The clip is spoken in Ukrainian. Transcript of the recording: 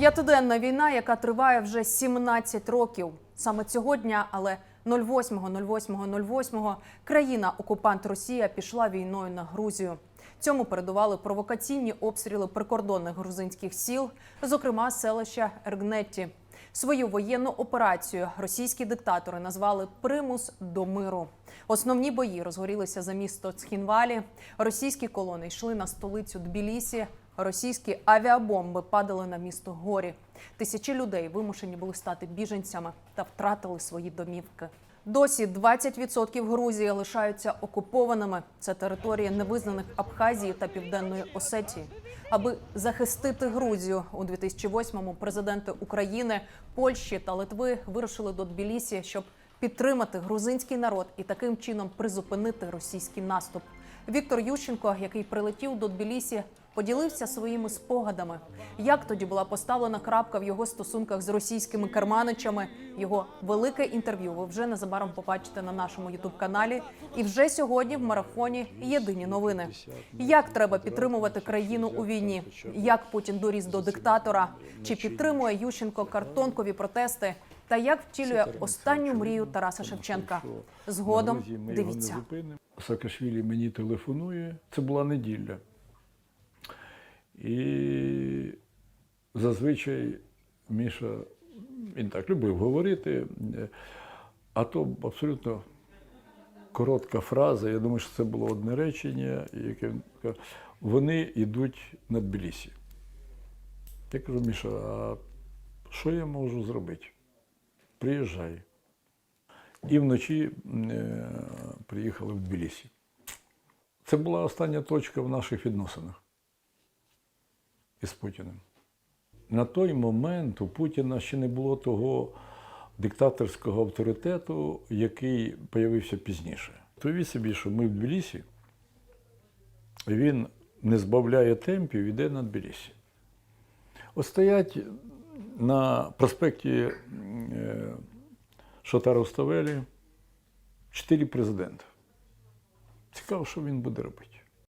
П'ятиденна війна, яка триває вже 17 років. Саме цього дня, але 08.08.08 країна-окупант Росія пішла війною на Грузію. Цьому передували провокаційні обстріли прикордонних грузинських сіл, зокрема селища Ергнетті. Свою воєнну операцію російські диктатори назвали Примус до миру. Основні бої розгорілися за місто Цхінвалі. Російські колони йшли на столицю Тбілісі. Російські авіабомби падали на місто Горі. Тисячі людей вимушені були стати біженцями та втратили свої домівки. Досі 20% Грузії лишаються окупованими. Це території невизнаних Абхазії та Південної Осетії. Аби захистити Грузію у 2008-му президенти України, Польщі та Литви вирушили до Тбілісі, щоб підтримати грузинський народ і таким чином призупинити російський наступ. Віктор Ющенко, який прилетів до Тбілісі, поділився своїми спогадами, як тоді була поставлена крапка в його стосунках з російськими керманичами. Його велике інтерв'ю ви вже незабаром побачите на нашому ютуб-каналі. І вже сьогодні в марафоні єдині новини. Як треба підтримувати країну у війні? Як Путін доріс до диктатора? Чи підтримує Ющенко картонкові протести? Та як втілює останню мрію Тараса Шевченка? Згодом дивіться. Саакашвілі мені телефонує. Це була неділя. І зазвичай Міша, він так любив говорити, а то абсолютно коротка фраза. Я думаю, що це було одне речення, яке він каже, вони йдуть на Тбілісі. Я кажу, Міша, а що я можу зробити? Приїжджай. І вночі е, приїхали в Тбілісі. Це була остання точка в наших відносинах із Путіним. На той момент у Путіна ще не було того диктаторського авторитету, який з'явився пізніше. Уявіть собі, що ми в Тбілісі, він не збавляє темпів, іде на Тбілісі. От стоять на проспекті е, Шотару Ставелі чотири президента. Цікаво, що він буде робити.